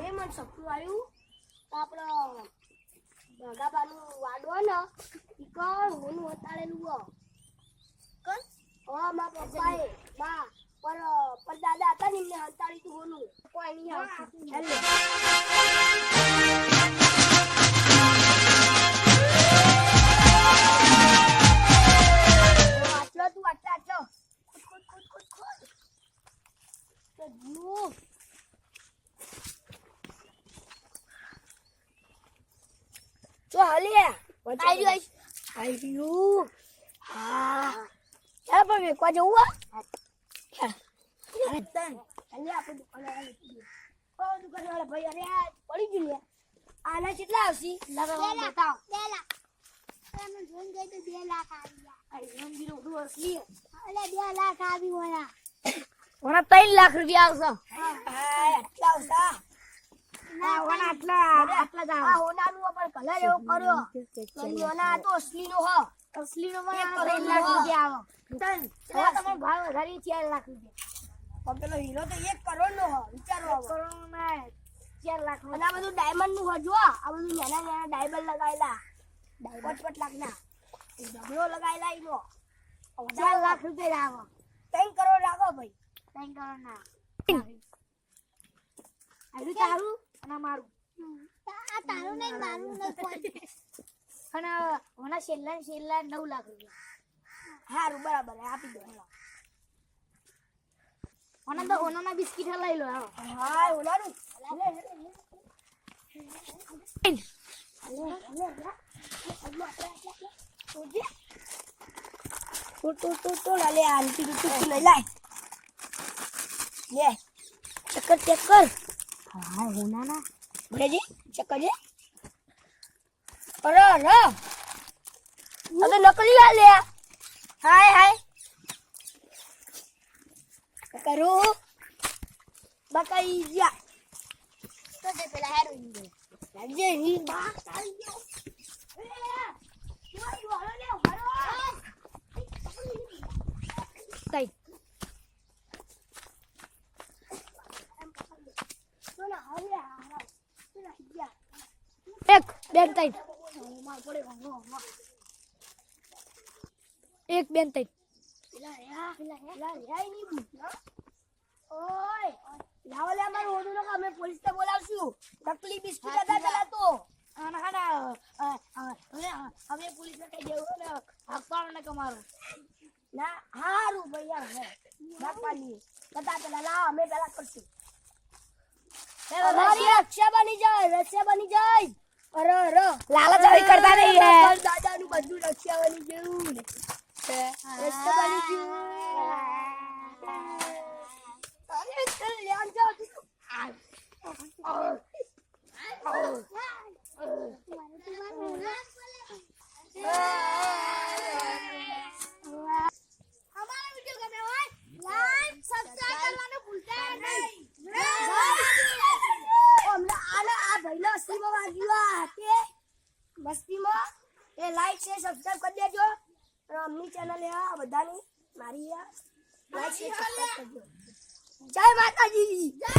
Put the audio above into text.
એ મને સપનું આવ્યું તો આપણો ભગાબાનું વાડો ને ઈ કણ હોનું હતાડેલું હો કણ હા મા પપ્પાએ પર પર દાદા હતા ને એમને હતાડી તું હોનું. કોઈ નહીં આવતું. જો હા. ચાલ પણ જવું આપણે ભાઈ અરે આ પડી ગયું લે આના કેટલા આવશે? લગાવવા બતાવો અસલી લાખ. આટલા બે જ આવે. તો હ અસલીનો માં ત્રણ લાખ આવે ત્રણ વધારી ચાર લાખ રૂપિયા આવશે પેલો હીરો તો એક કરોડ નો કરોડ ના ચાર લાખ અને બધું ડાયમંડનું હજુ આ બધું નાના નાના ડાયમંડ લગાવેલા પાંચ પાંચ લાખ ના લગાવેલા ઈનો ચાર લાખ રૂપિયા રાખો ત્રણ કરોડ રાખો ભાઈ ત્રણ કરોડ ના આયુ તારું અને મારું અને ઓના છેલ્લા છેલ્લા નવ લાખ રૂપિયા સારું બરાબર આપી દો ઓના તો ઓનાના બિસ્કિટ લઈ લો હાલો હા ઓનાનું તો તો તો લાલે લે આંટી તો તું લઈ લાય લે ચક્કર ચેક કર હા હોનાના ભરેજી ચક્કર જે અરે અરે. અરે નકલી આ લે. હાય હાય. કરું. બકાઈ જા. તો જે પેલા દે રાજે હી બા ચાલી ગયો એ તું હાલો લે હાલો કઈ એક બેન તઈ એક બેન તઈ અમે નકલી બિસ્કિટ હતા પેલા તો હવે પોલીસ કહી દેવું ને ને કમારો ના હારું. ભાઈ હે બાપાની બતા પેલા લાવ, અમે પેલા કરશું. અમારી રક્ષા બની જાય રક્ષા બની જાય. અરે અરે. લાલચ આવી કરતા નહીં હે. દાદા બધું રક્ષા બની ગયું. રક્ષા બની ગયું. અરે ચાલ લેણ જાઓ અમારો વિડિયો ગમે હોય લાઈક સબસ્ક્રાઇબ કરવાનું ભૂલતા નહીં હમણાં આને અસલીમાં વાગ્યું આ હાથે. મસ્તીમાં. એ લાઈક શેર સબસ્ક્રાઇબ કરી દેજો. અને અમની ચેનલ એ આ બધાની. મારી આ લાઈક શેર સબસ્ક્રાઇબ કરજો જય માતાજી. જય